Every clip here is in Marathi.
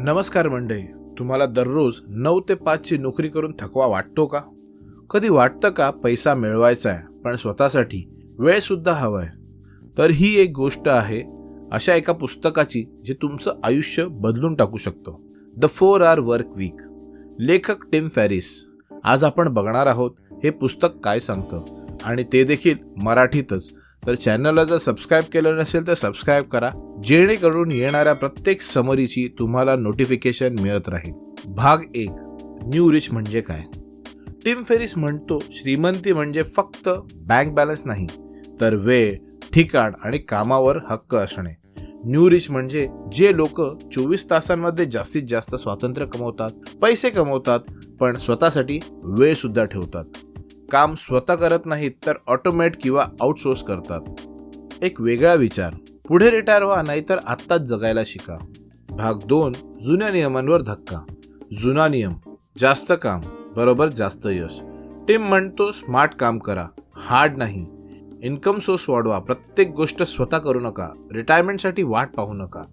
नमस्कार मंडळी तुम्हाला दररोज नऊ ते पाचची नोकरी करून थकवा वाटतो का? कधी वाटतं का पैसा मिळवायचा आहे पण स्वतःसाठी वेळसुद्धा हवा आहे? तर ही एक गोष्ट आहे अशा एका पुस्तकाची जे तुमचं आयुष्य बदलून टाकू शकतो. The four hour work weak लेखक टिम फॅरिस. आज आपण बघणार आहोत हे पुस्तक काय सांगतं? आणि ते देखील मराठीतच. तर चॅनलला जर सबस्क्राईब केलं नसेल तर सबस्क्राईब करा. जेणेकरून येणाऱ्या प्रत्येक समरीची तुम्हाला नोटिफिकेशन मिळत राहील. भाग एक न्यू रिच म्हणजे काय? टिम फेरिस म्हणतो श्रीमंती म्हणजे फक्त बँक बॅलन्स नाही तर वेळ ठिकाण आणि कामावर हक्क असणे. न्यू रिच म्हणजे जे लोक चोवीस तासांमध्ये जास्तीत जास्त स्वातंत्र्य कमवतात पैसे कमवतात पण स्वतःसाठी वेळ सुद्धा ठेवतात. काम स्वतः करत नाहीत तर ऑटोमेट किंवा आउटसोर्स करतात. एक वेगळा विचार. पुढे रिटायर व्हा नाहीतर आत्ताच जगायला शिका. भाग दोन जुन्या नियमांवर धक्का. जुना नियम जास्त काम बरोबर जास्त यश. टीम म्हणतो स्मार्ट काम करा हार्ड नाही. इन्कम सोर्स वाढवा प्रत्येक गोष्ट स्वतः करू नका रिटायरमेंटसाठी वाट पाहू नका.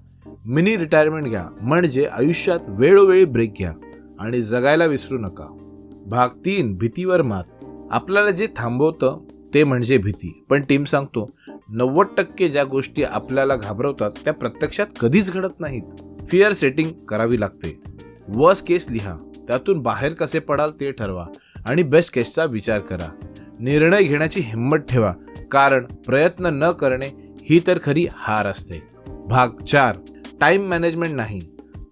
मिनी रिटायरमेंट घ्या म्हणजे आयुष्यात वेळोवेळी ब्रेक घ्या आणि जगायला विसरू नका. भाग तीन भीतीवर मात. आपल्याला जे थांबवतं ते म्हणजे भीती. पण टीम सांगतो नव्वद टक्के ज्या गोष्टी आपल्याला घाबरवतात त्या प्रत्यक्षात कधीच घडत नाहीत. फिअर सेटिंग करावी लागते. वर्स केस लिहा. त्यातून बाहेर कसे पडाल ते ठरवा. आणि बेस्ट केसचा विचार करा. निर्णय घेण्याची हिंमत ठेवा. कारण प्रयत्न न करणे ही तर खरी हार असते. भाग चार. टाइम मॅनेजमेंट नाही.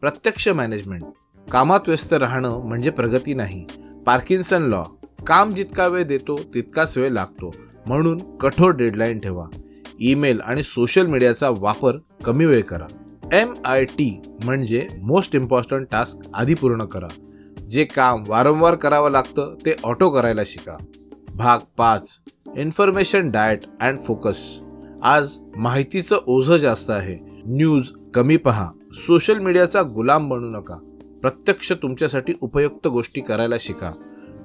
प्रत्यक्ष मॅनेजमेंट कामात व्यस्त राहणं म्हणजे प्रगती नाही. पार्किन्सन लॉ काम जितका वेळ देतो तितकाच वेळ लागतो. म्हणून कठोर डेडलाईन ठेवा. ईमेल आणि सोशल मीडियाचा वापर कमी वेळ करा. एम आय टी म्हणजे मोस्ट इम्पॉर्टंट टास्क आधी पूर्ण करा. जे काम वारंवार करावं लागतं ते ऑटो करायला शिका. भाग पाच इन्फॉर्मेशन डाएट अँड फोकस आज माहितीचं ओझं जास्त आहे. न्यूज कमी पहा. सोशल मीडियाचा गुलाम बनू नका. प्रत्यक्ष तुमच्यासाठी उपयुक्त गोष्टी करायला शिका.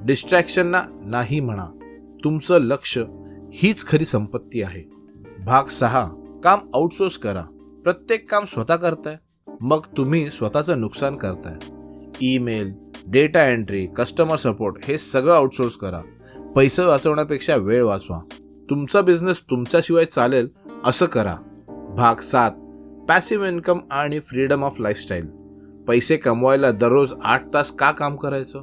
डिस्ट्रॅक्शनना नाही म्हणा. तुमचं लक्ष हीच खरी संपत्ती आहे. भाग सहा. काम आउटसोर्स करा. प्रत्येक काम स्वतः करताय. मग तुम्ही स्वतःचं नुकसान करताय. Email data entry customer support हे सगळं आउटसोर्स करा. पैसे वाचवण्यापेक्षा वेळ वाचवा. तुमचा बिझनेस तुमच्याशिवाय चालेल असं करा. भाग सात. पॅसिव्ह इन्कम आणि फ्रीडम ऑफ लाईफस्टाईल पैसे कमवायला दररोज आठ तास का काम करायचं?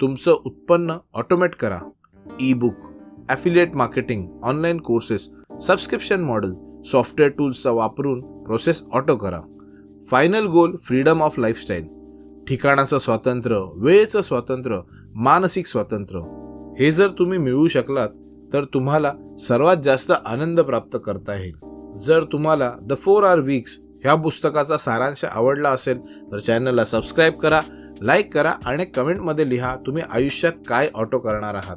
तुमचं उत्पन्न ऑटोमेट करा. Ebook affiliate marketing online courses subscription model software टूल्सचा वापरून प्रोसेस ऑटो करा. Final goal freedom of lifestyle ठिकाणाचं स्वातंत्र्य वेळेचं स्वातंत्र्य मानसिक स्वातंत्र्य. हे जर तुम्ही मिळवू शकलात तर तुम्हाला सर्वात जास्त आनंद प्राप्त करता येईल. जर तुम्हाला द फोर आर वीक्स ह्या पुस्तकाचा सारांश आवडला असेल तर चॅनलला सबस्क्राईब करा. लाईक करा आणि कमेंटमध्ये लिहा तुम्ही आयुष्यात काय ऑटो करणार आहात.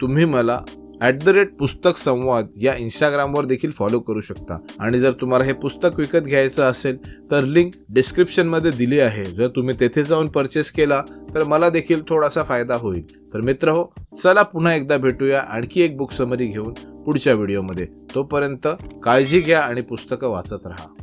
तुम्ही मला ॲट द रेट पुस्तक संवाद या इंस्टाग्रामवर देखील फॉलो करू शकता. आणि जर तुम्हाला हे पुस्तक विकत घ्यायचं असेल तर लिंक डिस्क्रिप्शनमध्ये दिली आहे. जर तुम्ही तेथे जाऊन परचेस केला तर मला देखील थोडासा फायदा होईल. तर मित्र हो चला पुन्हा एकदा भेटूया आणखी एक बुक समरी घेऊन पुढच्या व्हिडिओमध्ये तोपर्यंत काळजी घ्या आणि पुस्तकं वाचत राहा.